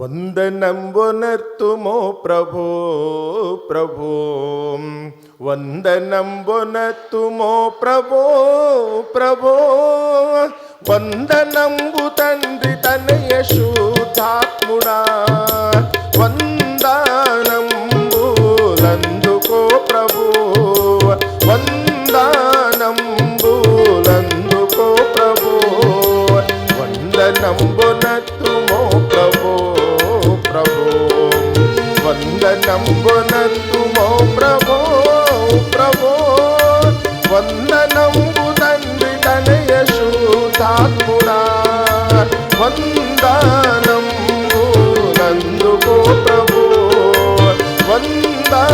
వందనంబునర్తుమో ప్రభో ప్రభో. వందనంబునర్తుమో ప్రభో ప్రభో. వందనంబు తండ్రి తనయ శుద్ధాత్ముడా వందనంబులందుకో ప్రభు. వందనంబులందుకో ప్రభు. వందనంబునత్తుమో వందనంబునత్తుమో ప్రభో ప్రభో. వందనంబు తండ్రి తనయ శుద్ధాత్ముడా వందనంబునందుకో ప్రభు. వందనంబునందుకో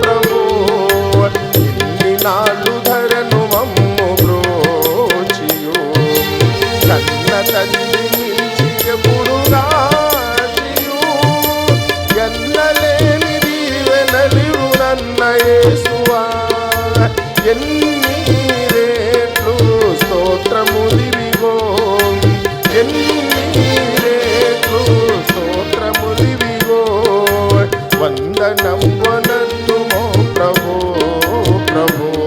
ప్రభు. ఇన్ని నాళ్ళు ధరను మమ్ము బ్రోచియు. కన్న తల్లి మించి ఎప్పుడు ఎన్ని రేట్లు స్తోత్రము దివిగో. ఎన్ని రేట్లు స్తోత్రము దివిగో. వందనమ్మో ప్రభో ప్రభో.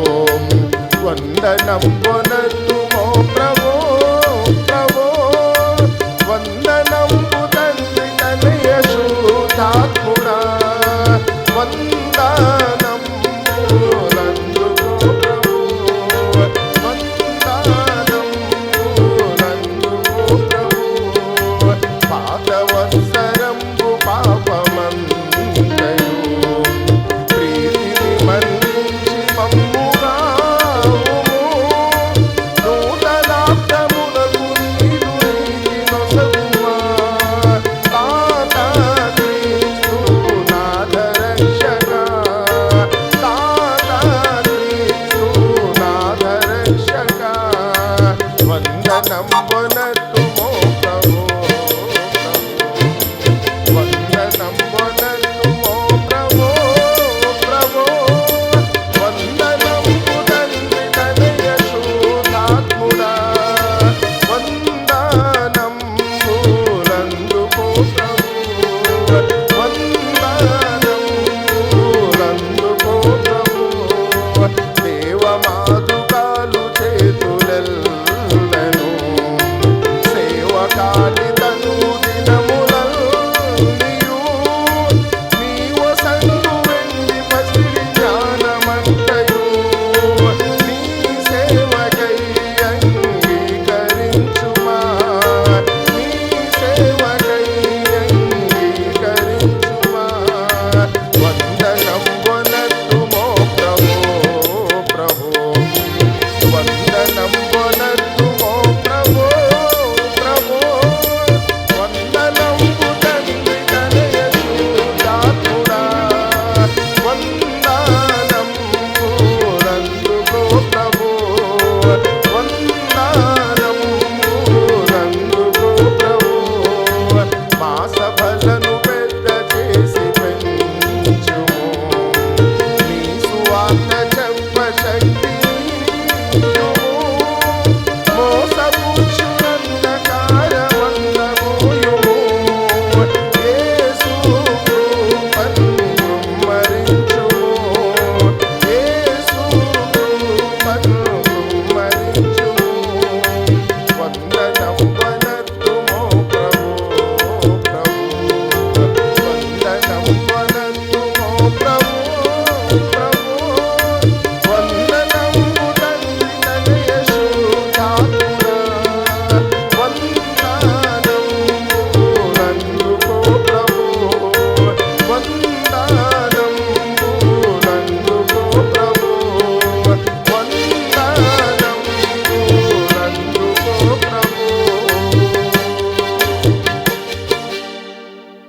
thank you